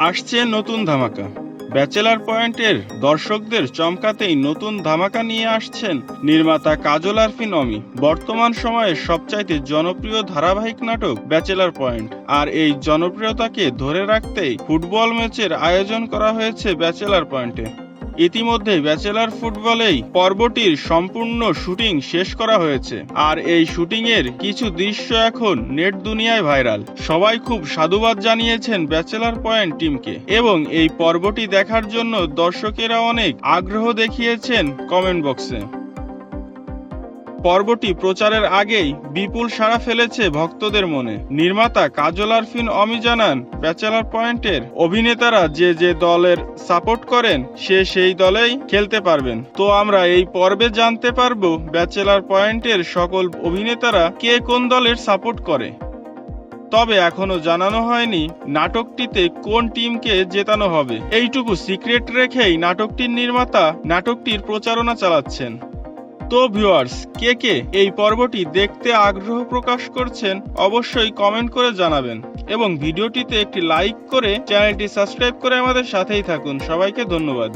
আসছে নতুন ধামাকা। ব্যাচেলার পয়েন্টের দর্শকদের চমকাতেই নতুন ধামাকা নিয়ে আসছেন নির্মাতা কাজল আরফি নমি বর্তমান সময়ে সবচাইতে জনপ্রিয় ধারাবাহিক নাটক ব্যাচেলার পয়েন্ট। আর এই জনপ্রিয়তাকে ধরে রাখতেই ফুটবল ম্যাচের আয়োজন করা হয়েছে ব্যাচেলার পয়েন্টে। ইতিমধ্যে ব্যাচেলার ফুটবলেই পর্বটির সম্পূর্ণ শুটিং শেষ করা হয়েছে। আর এই শুটিং এর কিছু দৃশ্য এখন নেট দুনিয়ায় ভাইরাল। সবাই খুব সাধুবাদ জানিয়েছেন ব্যাচেলার পয়েন্ট টিমকে। এবং এই পর্বটি দেখার জন্য দর্শকেরা অনেক আগ্রহ দেখিয়েছেন কমেন্ট বক্সে। পর্বটি প্রচারের আগেই বিপুল সাড়া ফেলেছে ভক্তদের মনে। নির্মাতা কাজল আরফিন অমি জানান, ব্যাচেলার পয়েন্টের অভিনেতারা যে যে দলের সাপোর্ট করেন, সে সেই দলেই খেলতে পারবেন। তো আমরা এই পর্বে জানতে পারব ব্যাচেলার পয়েন্টের সকল অভিনেতারা কে কোন দলের সাপোর্ট করে। তবে এখনও জানানো হয়নি নাটকটিতে কোন টিমকে জেতানো হবে। এইটুকু সিক্রেট রেখেই নাটকটির নির্মাতা নাটকটির প্রচারণা চালাচ্ছেন। তো ভিউয়ার্স কে কে এই পর্বটি দেখতে আগ্রহ প্রকাশ করছেন অবশ্যই কমেন্ট করে জানাবেন এবং ভিডিওটিতে একটি লাইক করে চ্যানেলটি সাবস্ক্রাইব করে আমাদের সাথেই থাকুন। সবাইকে ধন্যবাদ।